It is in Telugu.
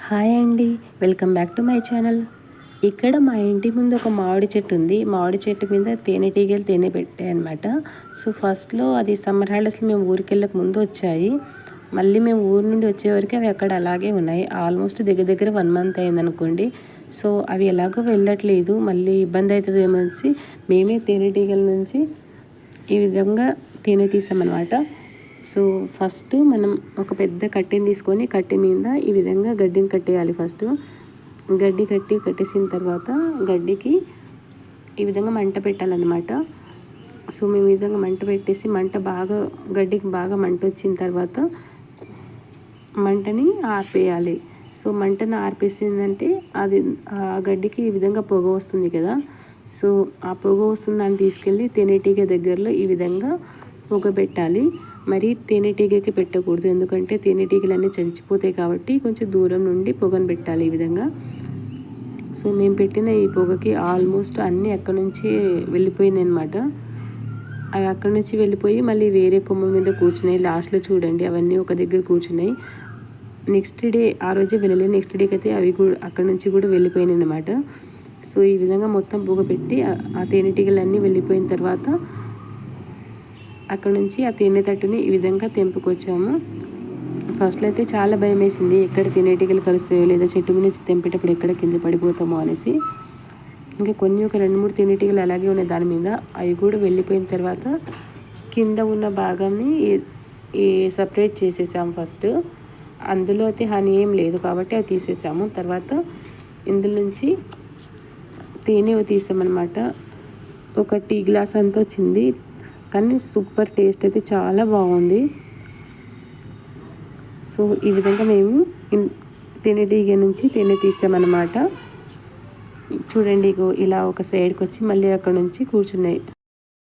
హాయ్ అండి welcome back to my channel. ఇక్కడ మా ఇంటి ముందు ఒక మామిడి చెట్టు ఉంది. మామిడి చెట్టు మీద తేనెటీగలు తేనె పెట్టాయి అనమాట సో ఫస్ట్లో అది సమ్మర్ హాలిడేస్లో మేము ఊరికి వెళ్ళక ముందు వచ్చాయి. మళ్ళీ మేము ఊరు నుండి వచ్చేవరకు అవి అక్కడ అలాగే ఉన్నాయి. ఆల్మోస్ట్ దగ్గర దగ్గర వన్ మంత్ అయిందనుకోండి. సో అవి ఎలాగో వెళ్ళట్లేదు. మళ్ళీ ఇబ్బంది అవుతుంది ఏమనేసి మేమే తేనెటీగల నుంచి ఈ విధంగా తేనె తీసామన్నమాట. సో ఫస్ట్ మనం ఒక పెద్ద కట్టెని తీసుకొని కట్టె మీద ఈ విధంగా గడ్డిని కట్టేయాలి ఫస్ట్. గడ్డి కట్టి కట్టేసిన తర్వాత గడ్డికి ఈ విధంగా మంట పెట్టాలన్నమాట. సో మేము ఈ విధంగా మంట పెట్టేసి మంట బాగా గడ్డికి బాగా మంట వచ్చిన తర్వాత మంటని ఆర్పేయాలి. సో మంటను ఆర్పేసిందంటే అది ఆ గడ్డికి ఈ విధంగా పొగ వస్తుంది కదా. సో ఆ పొగ వస్తుంది తీసుకెళ్ళి తేనెటీగ దగ్గరలో ఈ విధంగా పొగ పెట్టాలి. మరి తేనెటీగకి పెట్టకూడదు. ఎందుకంటే తేనెటీగలు అన్నీ చచ్చిపోతాయి కాబట్టి కొంచెం దూరం నుండి పొగను పెట్టాలి ఈ విధంగా. సో మేము పెట్టిన ఈ పొగకి ఆల్మోస్ట్ అన్నీ అక్కడ నుంచి వెళ్ళిపోయినాయి అనమాట అవి అక్కడి నుంచి వెళ్ళిపోయి మళ్ళీ వేరే కొమ్మ మీద కూర్చున్నాయి. లాస్ట్లో చూడండి అవన్నీ ఒక దగ్గర కూర్చున్నాయి. నెక్స్ట్ డే ఆ రోజే వెళ్ళలేదు నెక్స్ట్ డేకి అయితే అవి కూడా అక్కడ నుంచి కూడా వెళ్ళిపోయినాయి అనమాట సో ఈ విధంగా మొత్తం పొగ పెట్టి ఆ తేనెటీగలన్నీ వెళ్ళిపోయిన తర్వాత అక్కడ నుంచి ఆ తేనె తట్టుని ఈ విధంగా తెంపుకొచ్చాము. ఫస్ట్లో అయితే చాలా భయం వేసింది ఎక్కడ తేనెటీగలు కలుస్తాయో లేదా చెట్టు నుంచి తెంపేటప్పుడు ఎక్కడ కింద పడిపోతామో అనేసి. ఇంకా కొన్ని ఒక రెండు మూడు తేనెటీగలు అలాగే ఉన్నాయి దాని మీద. అవి కూడా వెళ్ళిపోయిన తర్వాత కింద ఉన్న భాగాన్ని ఈ సపరేట్ చేసేసాం ఫస్ట్. అందులో అయితే హాని ఏం లేదు కాబట్టి అది తీసేసాము. తర్వాత ఇందులో నుంచి తేనె తీసామన్నమాట. ఒక టీ గ్లాస్ అంతా వచ్చింది. కానీ సూపర్ టేస్ట్ అయితే చాలా బాగుంది. సో ఈ విధంగా మేము తేనెటీగ నుంచి తేనె తీసామన్నమాట. చూడండి ఇలా ఒక సైడ్కి వచ్చి మళ్ళీ అక్కడ నుంచి కూర్చున్నాయి.